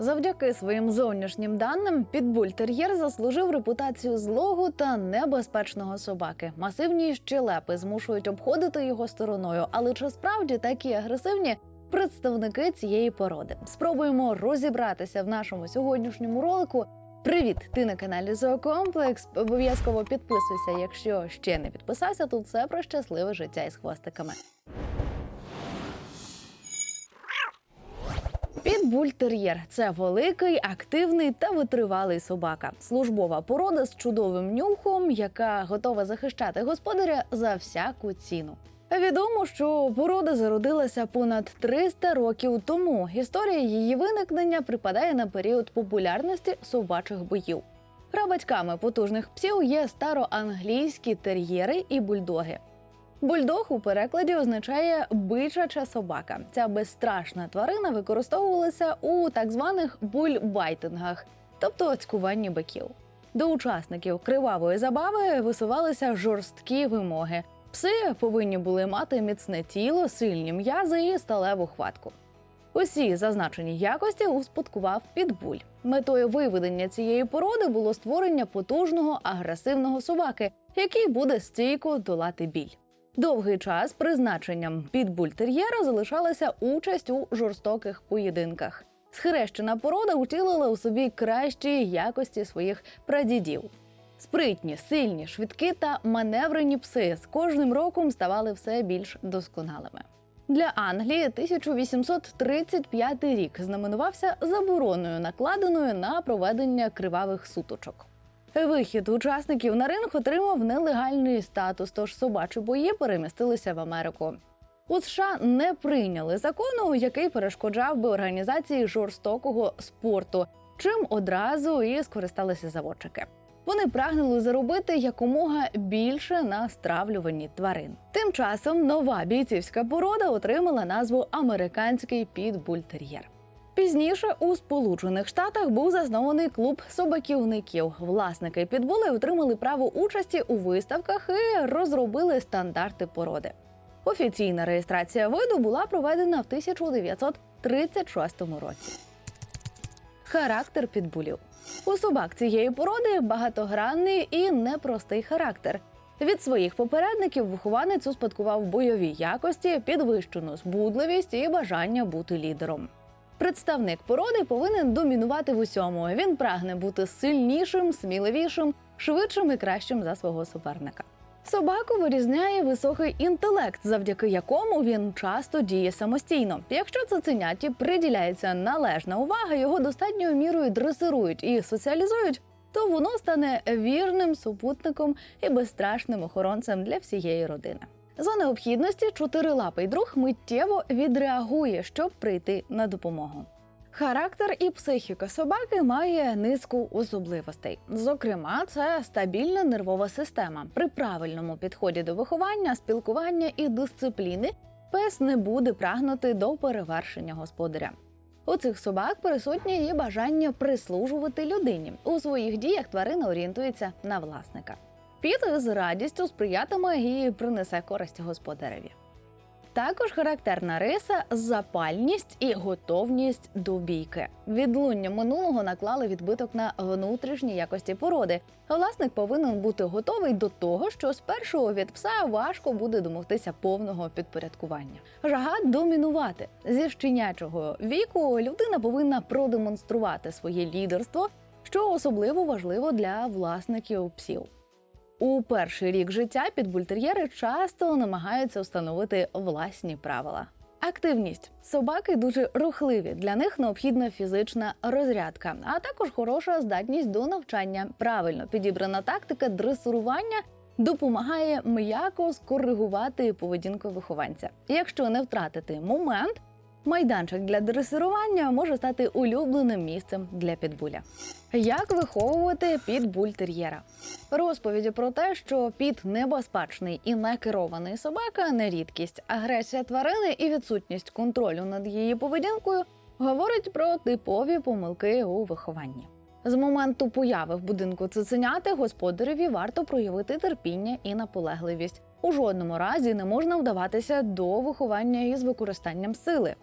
Завдяки своїм зовнішнім даним підбуль-тер'єр заслужив репутацію злого та небезпечного собаки. Масивні щелепи змушують обходити його стороною, але чи справді такі агресивні представники цієї породи? Спробуємо розібратися в нашому сьогоднішньому ролику. Привіт! Ти на каналі Зоокомплекс. Обов'язково підписуйся, якщо ще не підписався. Тут все про щасливе життя із хвостиками. Підбуль-тер'єр – це великий, активний та витривалий собака. Службова порода з чудовим нюхом, яка готова захищати господаря за всяку ціну. Відомо, що порода зародилася понад 300 років тому. Історія її виникнення припадає на період популярності собачих боїв. Прабатьками потужних псів є староанглійські тер'єри і бульдоги. Бульдог у перекладі означає бичача собака. Ця безстрашна тварина використовувалася у так званих бульбайтингах, тобто цькуванні биків. До учасників кривавої забави висувалися жорсткі вимоги. Пси повинні були мати міцне тіло, сильні м'язи і сталеву хватку. Усі зазначені якості успадкував підбуль. Метою виведення цієї породи було створення потужного агресивного собаки, який буде стійко долати біль. Довгий час призначенням підбультер'єра залишалася участь у жорстоких поєдинках. Схрещена порода утілила у собі кращі якості своїх прадідів. Спритні, сильні, швидкі та маневрені пси з кожним роком ставали все більш досконалими. Для Англії 1835 рік знаменувався забороною, накладеною на проведення кривавих суточок. Вихід учасників на ринг отримав нелегальний статус, тож собачі бої перемістилися в Америку. У США не прийняли закону, який перешкоджав би організації жорстокого спорту, чим одразу і скористалися заводчики. Вони прагнули заробити якомога більше на стравлюванні тварин. Тим часом нова бійцівська порода отримала назву американський підбультер'єр. Пізніше у Сполучених Штатах був заснований клуб собаківників. Власники підбули отримали право участі у виставках і розробили стандарти породи. Офіційна реєстрація виду була проведена в 1936 році. Характер підбулів у собак цієї породи багатогранний і непростий характер. Від своїх попередників вихованець успадкував бойові якості, підвищену збудливість і бажання бути лідером. Представник породи повинен домінувати в усьому. Він прагне бути сильнішим, сміливішим, швидшим і кращим за свого суперника. Собаку вирізняє високий інтелект, завдяки якому він часто діє самостійно. Якщо цуценяті приділяється належна увага, його достатньою мірою дресирують і соціалізують, то воно стане вірним супутником і безстрашним охоронцем для всієї родини. За необхідності чотирилапий друг миттєво відреагує, щоб прийти на допомогу. Характер і психіка собаки має низку особливостей. Зокрема, це стабільна нервова система. При правильному підході до виховання, спілкування і дисципліни пес не буде прагнути до перевершення господаря. У цих собак присутнє і бажання прислужувати людині. У своїх діях тварина орієнтується на власника. Піт з радістю сприятиме і принесе користь господареві. Також характерна риса запальність і готовність до бійки. Відлуння минулого наклали відбиток на внутрішні якості породи. Власник повинен бути готовий до того, що спершу від пса важко буде домогтися повного підпорядкування. Жага домінувати зі щенячого віку людина повинна продемонструвати своє лідерство, що особливо важливо для власників псів. У перший рік життя підбультер'єри часто намагаються встановити власні правила. Активність собаки дуже рухливі. Для них необхідна фізична розрядка, а також хороша здатність до навчання. Правильно підібрана тактика дресурування допомагає м'яко скоригувати поведінку вихованця. Якщо не втратити момент, майданчик для дресирування може стати улюбленим місцем для підбуля. Як виховувати підбультер'єра? Розповіді про те, що під небезпечний і некерований собака не рідкість. Агресія тварини і відсутність контролю над її поведінкою говорить про типові помилки у вихованні. З моменту появи в будинку цуценяти господареві варто проявити терпіння і наполегливість. У жодному разі не можна вдаватися до виховання із використанням сили.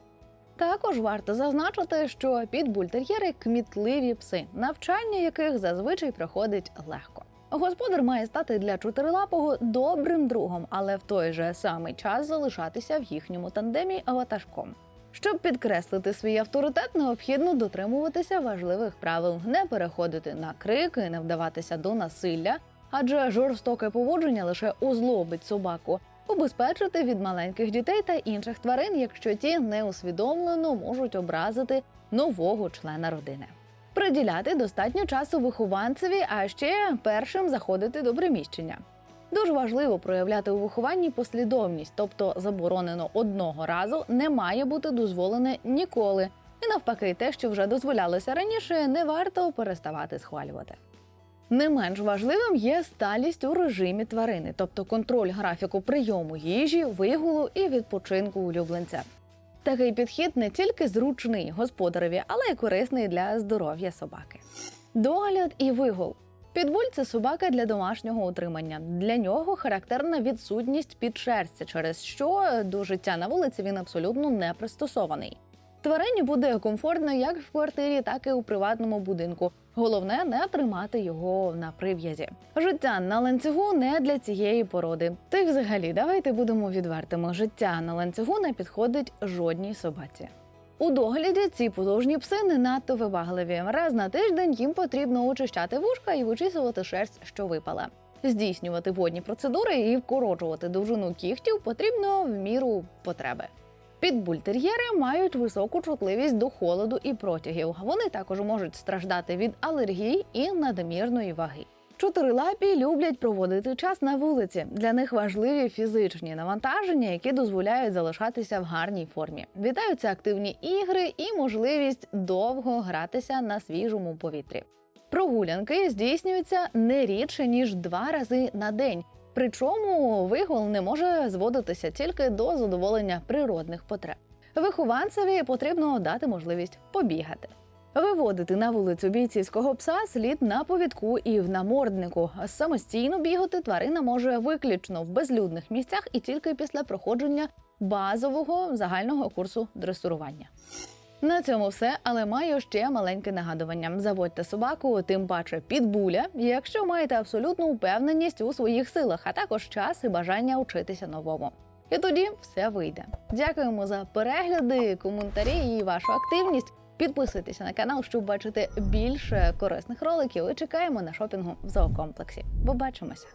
Також варто зазначити, що підбультер'єри кмітливі пси, навчання яких зазвичай проходить легко. Господар має стати для чотирилапого добрим другом, але в той же самий час залишатися в їхньому тандемі ватажком. Щоб підкреслити свій авторитет, необхідно дотримуватися важливих правил, не переходити на крики, не вдаватися до насилля, адже жорстоке поводження лише озлобить собаку, убезпечити від маленьких дітей та інших тварин, якщо ті неусвідомлено можуть образити нового члена родини. Приділяти достатньо часу вихованцеві, а ще першим заходити до приміщення. Дуже важливо проявляти у вихованні послідовність, тобто заборонено одного разу не має бути дозволене ніколи. І навпаки, те, що вже дозволялося раніше, не варто переставати схвалювати. Не менш важливим є сталість у режимі тварини, тобто контроль графіку прийому їжі, вигулу і відпочинку улюбленця. Такий підхід не тільки зручний господареві, але й корисний для здоров'я собаки. Догляд і вигул. Підбуль це собака для домашнього утримання. Для нього характерна відсутність підшерстя, через що до життя на вулиці він абсолютно не пристосований. Тварині буде комфортно як в квартирі, так і у приватному будинку. Головне не тримати його на прив'язі. Життя на ланцюгу не для цієї породи. Та й взагалі, давайте будемо відвертими. Життя на ланцюгу не підходить жодній собаці. У догляді ці подовжні пси не надто вибагливі. Раз на тиждень їм потрібно очищати вушка і вичісувати шерсть, що випала. Здійснювати водні процедури і вкорочувати довжину кігтів потрібно в міру потреби. Підбультер'єри мають високу чутливість до холоду і протягів. Вони також можуть страждати від алергій і надмірної ваги. Чотирилапі люблять проводити час на вулиці. Для них важливі фізичні навантаження, які дозволяють залишатися в гарній формі. Вітаються активні ігри і можливість довго гратися на свіжому повітрі. Прогулянки здійснюються не рідше ніж два рази на день. Причому вигул не може зводитися тільки до задоволення природних потреб. Вихованцеві потрібно дати можливість побігати. Виводити на вулицю бійцівського пса слід на повідку і в наморднику. Самостійно бігати тварина може виключно в безлюдних місцях і тільки після проходження базового загального курсу дресурування. На цьому все, але маю ще маленьке нагадування: заводьте собаку, тим паче підбуля, якщо маєте абсолютну впевненість у своїх силах, а також час і бажання вчитися новому. І тоді все вийде. Дякуємо за перегляди, коментарі і вашу активність. Підписуйтеся на канал, щоб бачити більше корисних роликів. І чекаємо на шопінгу в зоокомплексі. Побачимося!